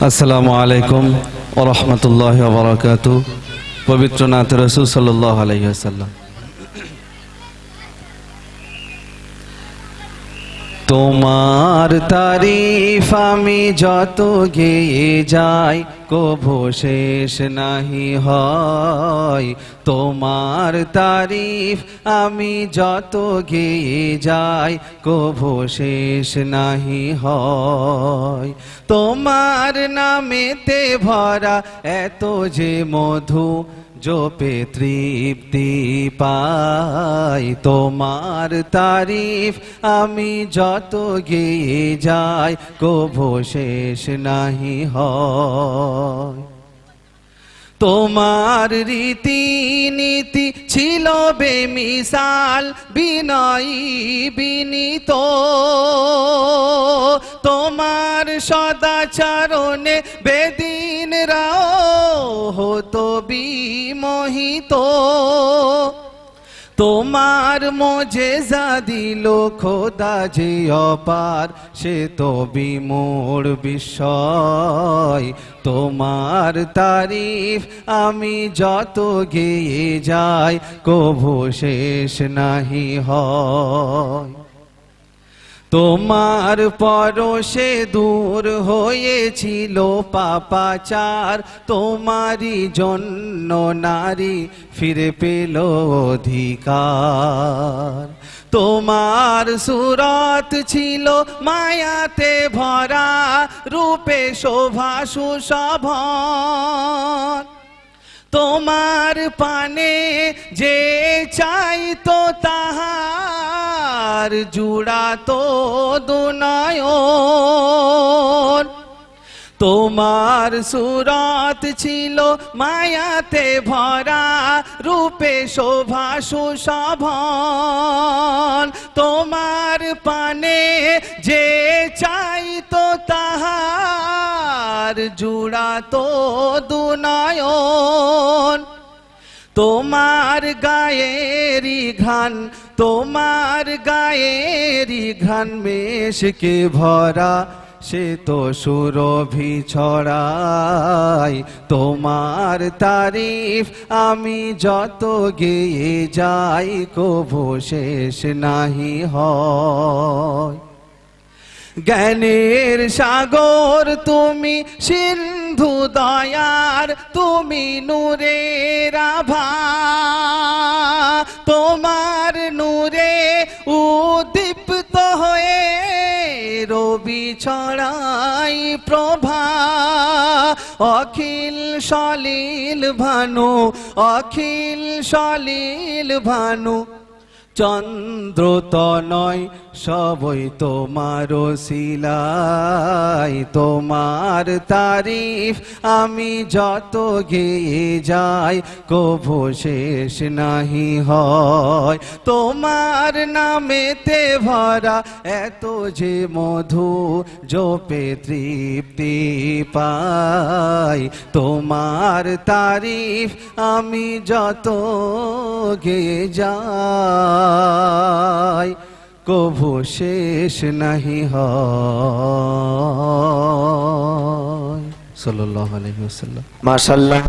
আসসালামু আলাইকুম ওরহমতুল্লাহ রহমতুল্লাহ বরকাত পবিত্র নাথ রসুল সাল্লাহ আলহিহাসাল্লাম তোমার তারিফ আমি যত গেয়ে যাই, কভু শেষ নাহি হয়। তোমার তারিফ আমি যত গেয়ে যাই, কভু শেষ নাহি হয়। তোমার নামেতে ভরা এত যে মধু জোপে তৃপ্তি পাই। তোমার তারিফ আমি যত গিয়ে যাই কভু শেষ নাহি হয়। তোমার রীতি নীতি ছিল বেমিসাল, বিনয়ী বিনীত। তোমার সদাচরণে বেদিন রাও হতো বিমোহিত তোমার মোজে দিল খোদা যে অপার, সে তো বিমোর বিস্ময়। তোমার তারিফ আমি যত গেয়ে যাই, কভু শেষ নাহি হয়। তোমার পরশে দূর হয়েছিল পাপাচার, তোমারই জন্য নারী ফিরে পেল অধিকার। তোমার সুরত ছিল মায়াতে ভরা, রূপে শোভা সুশোভন। তোমার পানে যে চাইতো তাহার জুড়াতো দুনয়ন। তোমার সুরত ছিল মায়াতে ভরা, রূপে শোভা সুশোভন। তোমার পানে যে চাইতো তাহার জুড়াতো দুনয়ন। তোমার গায়েরি ঘ্রাণ তোমার গায়েরি ঘ্রাণ মেশকে ভরা, সে তো সুরভি ছড়াই। তোমার তারিফ আমি যত গেয়ে যাই কভু শেষ নাহি হয়। জ্ঞানের সাগর, তুমি সিন্ধু দয়ার, তুমি নূরের আভা। ছড়াই প্রভা অখিল সলিল ভানু অখিল সলিল ভানু। চন্দ্র তনয় সবই তোমার শিলাই তোমার তারিফ আমি যত গেয়ে যাই, কভু শেষ নাহি হয়। তোমার নামেতে ভরা এত যে মধু জোপে তৃপ্তি পাই, তোমার তারিফ আমি যত গেয়ে যাই। কভু শেষ নাহি হয়। সাল্লাল্লাহু আলাইহি ওয়াসাল্লাম। মাশাল্লাহ